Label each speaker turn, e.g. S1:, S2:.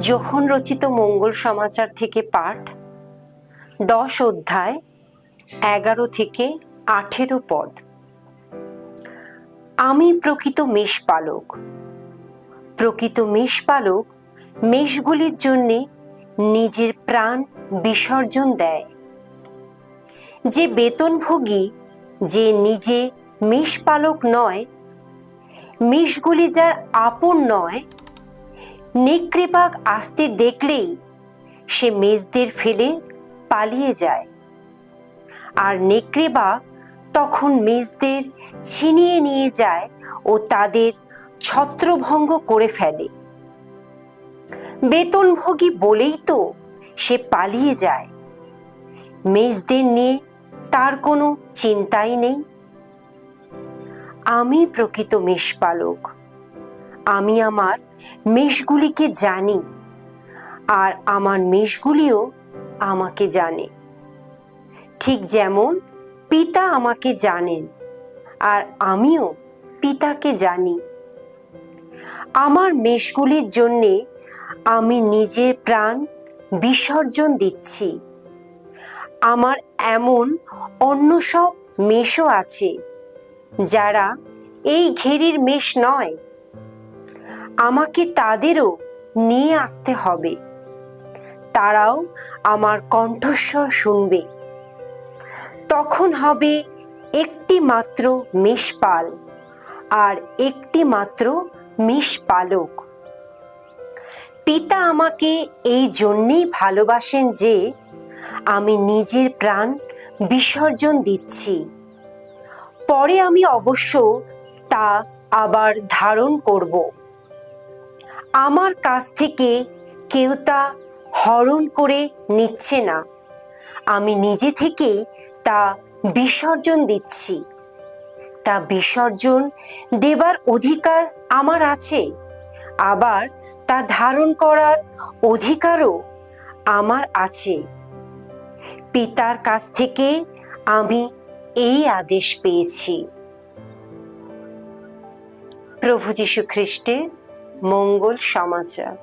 S1: যোহন রচিত মঙ্গল সমাচার থেকে পাঠ, দশ অধ্যায়, এগারো থেকে আঠেরো পদ। আমি প্রকৃত মেষপালক। প্রকৃত মেষপালক মেষগুলির জন্যে নিজের প্রাণ বিসর্জন দেয়। যে বেতনভোগী, যে নিজে মেষপালক নয়, মেষগুলি যার আপন নয় নেকড়ে বাঘ আসতে দেখলেই সে মেজদের ফেলে পালিয়ে যায়। আর নেকড়ে বাঘ তখন মেজদের ছিনিয়ে নিয়ে যায় ও তাদের ছত্রভঙ্গ করে ফেলে। বেতনভোগী বলেই তো সে পালিয়ে যায়। মেজদের নিয়ে তার কোনো চিন্তাই নেই। আমি প্রকৃত মেষপালক। আমি আমার মেষগুলিকে জানি আর আমার মেষগুলিও আমাকে জানে। ঠিক যেমন পিতা আমাকে জানেন আর আমিও পিতাকে জানি। আমার মেষগুলির জন্যে আমি নিজের প্রাণ বিসর্জন দিচ্ছি। আমার এমন অন্য সব মেষও আছে যারা এই ঘেরির মেষ নয়। আমাকে তাদেরও নিয়ে আসতে হবে। তারাও আমার কণ্ঠস্বর শুনবে। তখন হবে একটি মাত্র মেষপাল আর একটি মাত্র মেষপালক। পিতা আমাকে এই জন্যেই ভালোবাসেন যে আমি নিজের প্রাণ বিসর্জন দিচ্ছি। পরে আমি অবশ্য তা আবার ধারণ করব। আমার কাছ থেকে কেউ তা হরণ করে নিচ্ছে না। আমি নিজে থেকে তা বিসর্জন দিচ্ছি। তা বিসর্জন দেবার অধিকার আমার আছে। আবার তা ধারণ করার অধিকারও আমার আছে। পিতার কাছ থেকে আমি এই আদেশ পেয়েছি। প্রভু যীশু খ্রিস্টের মঙ্গল সমাচার।